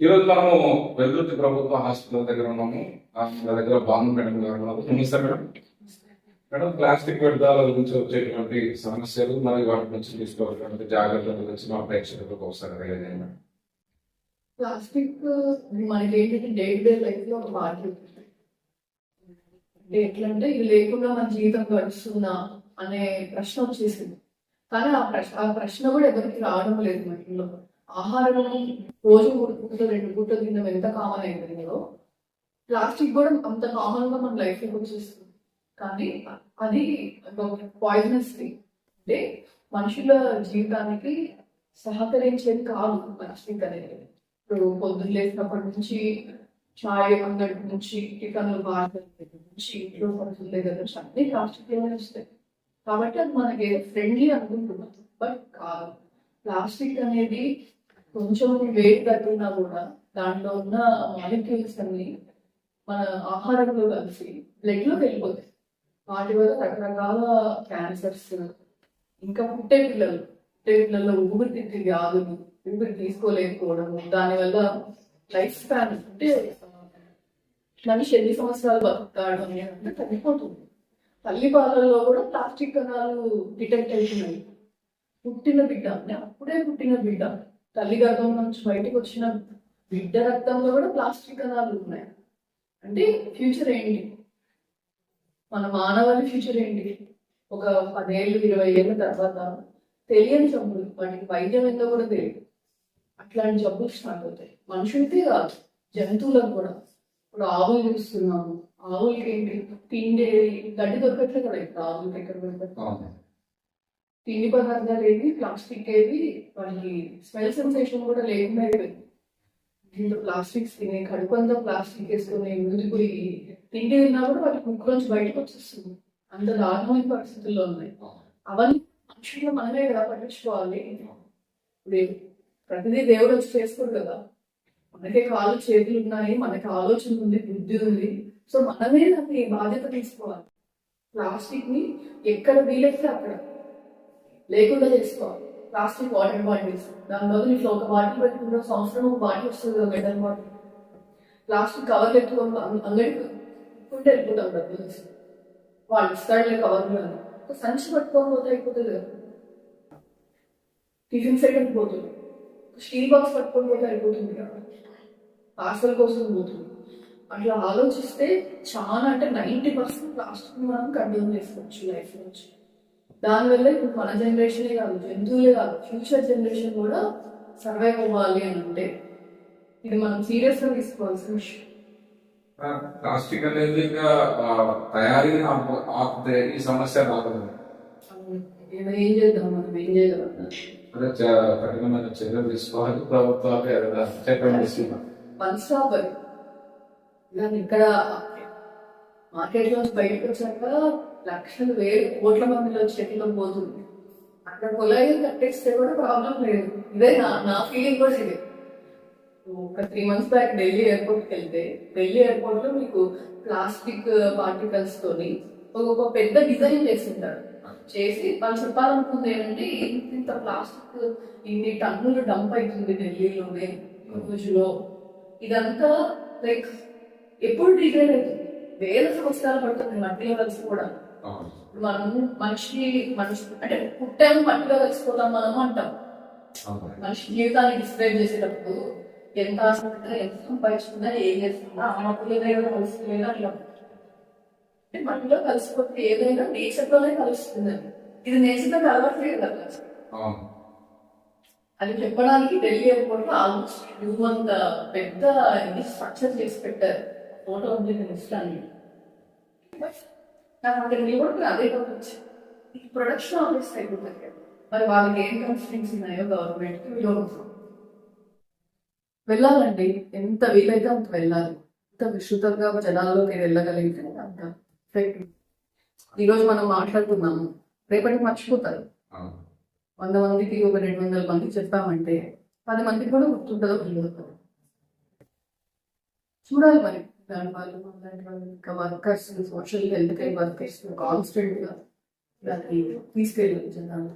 ఈరోజు మనము వెల్లుర్తి ప్రభుత్వ హాస్పిటల్ దగ్గర ఉన్నాము. మన దగ్గర బాను మేడం గారు నమస్తే మేడం. మేడం. ప్లాస్టిక్ వ్యర్థాల గురించి వచ్చేటువంటి సమస్యలు మరియు వాటి నుంచి తీసుకోవాల్సినటువంటి జాగ్రత్తల గురించి మా ప్రేక్షకులకు ఒకసారి తెలియజేయండి మేడం. ప్లాస్టిక్ మనకి ఏంటంటే డే టు డే లైఫ్లో ఒక పార్ట్ అంటే ఎట్లా అంటే ఇది లేకుండా మన జీవితం గడుస్తుందా అనే ప్రశ్న వచ్చేసింది. కానీ ఆ ప్రశ్న ఆ ప్రశ్న కూడా ఎవరికి రావడం లేదు మన ఇంట్లో. ఆహారం రోజు మూడు పూటలు రెండు పూటలు తినడం ఎంత కామన్ అయిపోయిందో. ప్లాస్టిక్ కూడా అంత కామన్గా మన లైఫ్లోకి వచ్చేస్తుంది కానీ అది పాయిజనస్ థింగ్ అంటే మనుషుల జీవితానికి సహకరించేది కాదు ప్లాస్టిక్ అనేది. ఇప్పుడు పొద్దున్న లేచినప్పటి నుంచి చాయ్ అందరి నుంచి టిఫిన్లు బాగా నుంచి ఇంట్లో పనులు దగ్గర నుంచి అన్ని ప్లాస్టిక్ ఏమైనా వస్తాయి. కాబట్టి అది మనకి ఫ్రెండ్లీ అనుకుంటున్నాం. బట్ కాదు. ప్లాస్టిక్ అనేది కొంచెం వేడి తగ్గినా కూడా దాంట్లో ఉన్న మాలిక్యూల్స్ అన్ని మన ఆహారంలో కలిసి బ్లడ్లోకి వెళ్ళిపోతాయి. వాటి వల్ల రకరకాల క్యాన్సర్స్ ఇంకా పుట్టే పిల్లలు పుట్టే పిల్లల్లో ఊపిరితిత్తి వ్యాధులు ఊపిరి తీసుకోలేకపోవడము దానివల్ల లైఫ్ స్పాన్ అంటే మనిషి ఎన్ని సంవత్సరాలు బతుకుతాడు అని అంటే తగ్గిపోతుంది. తల్లి పాలల్లో కూడా ప్లాస్టిక్ కణాలు డిటెక్ట్ అవుతున్నాయి. పుట్టిన బిడ్డ అంటే అప్పుడే పుట్టిన బిడ్డ తల్లి గర్భం నుంచి బయటకు వచ్చిన బిడ్డ రక్తంలో కూడా ప్లాస్టిక్ కణాలు ఉన్నాయి. అంటే ఫ్యూచర్ ఏంటి? మన మానవుల ఫ్యూచర్ ఏంటి? ఒక పదేళ్ళు ఇరవై ఏళ్ళ తర్వాత తెలియని జబ్బులు వాటికి వైద్యం ఏందో కూడా తెలియదు. అట్లాంటి జబ్బులు స్టార్ట్ అవుతాయి. మనుషులకే కాదు జంతువులకు కూడా. ఇప్పుడు ఆవులు చూస్తున్నాము. ఆవులకి ఏంటి? తిండి గడ్డి దొరకట్లే కదా. ఇప్పుడు ఆవులకి ఎక్కడ పెడతారు తిండి పదార్థాలు ఏవి ప్లాస్టిక్ ఏది వాళ్ళకి స్మెల్ సెన్సేషన్ కూడా లేకుండా అయిపోయింది. దీంట్లో ప్లాస్టిక్స్ తినే కడుపు అంతా ప్లాస్టిక్ వేసుకుని ముదిపోయి తిండి తిన్నా కూడా వాళ్ళకి ముక్కు నుంచి బయటకు వచ్చేస్తుంది. అంత దారుణమైన పరిస్థితుల్లో ఉన్నాయి. అవన్నీ మనుషుల్లో మనమే కదా పట్టించుకోవాలి. ఇప్పుడు ప్రతిదీ దేవుడు వచ్చి చేసుకోడు కదా. మనకే కాళ్ళు చేతులు ఉన్నాయి మనకి ఆలోచన ఉంది బుద్ధి ఉంది. సో మనమే దాన్ని బాధ్యత తీసుకోవాలి. ప్లాస్టిక్ని ఎక్కడ వీలైతే అక్కడ లేకుండా చేసుకోవాలి. ప్లాస్టిక్ వాటర్ బాటిల్స్ దాని బదులు ఇట్లా ఒక బాటిల్ పెట్టుకున్న సంవత్సరం ఒక బాటిల్ వస్తుంది కదా మెటల్ బాటిల్ ప్లాస్టిక్ కవర్ పెట్టుకోవాలి అంగడికి ఉంటే వెళ్ళిపోతాం డబ్బులు వాళ్ళు ఇస్తాడులే కవర్లు అని ఒక సంచి పట్టుకోకపోతే అయిపోతుంది కదా. టిఫిన్ సెకండ్ పోతుంది. స్టీల్ బాక్స్ పట్టుకొని పోతే అయిపోతుంది కదా. పార్సల్ కోసం పోతుంది. అట్లా ఆలోచిస్తే చాలా అంటే నైంటీ పర్సెంట్ ప్లాస్టిక్ మనం కంట్రోల్ చేసుకోవచ్చు లైఫ్ నుంచి. దానివల్ల ఇప్పుడు మన జనరేషనే కాదు జంతువులే కాదు ఫ్యూచర్ జనరేషన్ కూడా సర్వైవ్ అవ్వాలి అని అంటే ఇది మనం సీరియస్గా తీసుకోవాల్సిన విషయం. ప్లాస్టిక్ అనేది ఇంకా తయారీ ఆపు- ఆపితే ఈ సమస్య రాదు. ఏం చేద్దాం మనం ఏం చేయగలం అదే కఠినమైన చర్యలు తీసుకోవాలి ప్రభుత్వాలు వన్ స్టాప్ దాన్ని ఇక్కడ మార్కెట్లో బయటకు వచ్చాక లక్షలు వేలు కోట్ల మందిలో చెట్లు పోతుంది. అక్కడ పొలాయి కట్టేస్తే కూడా ప్రాబ్లం లేదు. ఇదే నా నా ఫీలింగ్ కూడా ఇదే. ఒక త్రీ మంత్స్ బ్యాక్ ఢిల్లీ ఎయిర్పోర్ట్కి వెళ్తే ఢిల్లీ ఎయిర్పోర్ట్లో మీకు ప్లాస్టిక్ uh, పార్టికల్స్ తోని ఒక ఒక పెద్ద డిజైన్ చేస్తుంటారు చేసి వాళ్ళు చెప్పాలనుకుంది ఏంటంటే ఇంత ఇంత ప్లాస్టిక్ ఇన్ని టన్నులు డంప్ అవుతుంది ఢిల్లీలోనే రోజులో. ఇదంతా లైక్ ఎప్పుడు డిగ్రేడ్ అవుతుంది వేల సంవత్సరాలు పడుతుంది మట్టిలో కలిసి కూడా అవును. మనం మనిషి మనిషి అంటే పుట్టాము మట్టిలో కలిసిపోతాం మనం అంటాం. మనిషి జీవితాన్ని డిస్క్రైబ్ చేసేటప్పుడు ఎంత ఆశపడ్డా ఎంత సంపాదించుకున్నా ఏం చేస్తున్నా ఆ మట్టిలో ఏదైనా కలుస్తుందా అట్లా అంటే మట్టిలో కలిసిపోతే ఏదైనా నేచర్లోనే కలుస్తుంది ఇది నేచర్తో కలవట్లేదు కదా. అది చెప్పడానికి ఢిల్లీ ఎయిర్పోర్ట్లో ఆల్మోస్ట్ అంత పెద్ద స్ట్రక్చర్ చేసి పెట్టారు ఫోటో ఉంది నేను ఇస్తాను. నాకు అక్కడ అదే ఈ ప్రొడక్షన్ ఆఫీస్ అయిపోతుంది మరి వాళ్ళకి ఏం కన్స్ట్రెంట్స్ ఉన్నాయో గవర్నమెంట్ వెళ్ళాలండి ఎంత వీలైతే అంత వెళ్ళాలి. ఎంత విస్తృతంగా జనాల్లోకి వెళ్ళగలిగితే అంత. ఈరోజు మనం మాట్లాడుతున్నాము రేపటికి మర్చిపోతారు. వంద మందికి ఒక రెండు వందల మందికి చెప్పామంటే పది మందికి కూడా గుర్తుంటుందో తెలియదు. చూడాలి మరి. దాని వల్ల అలాంటి ఇంకా workers social health care workers కాన్స్టెంట్గా దాన్ని తీసుకెళ్ళి జనాలు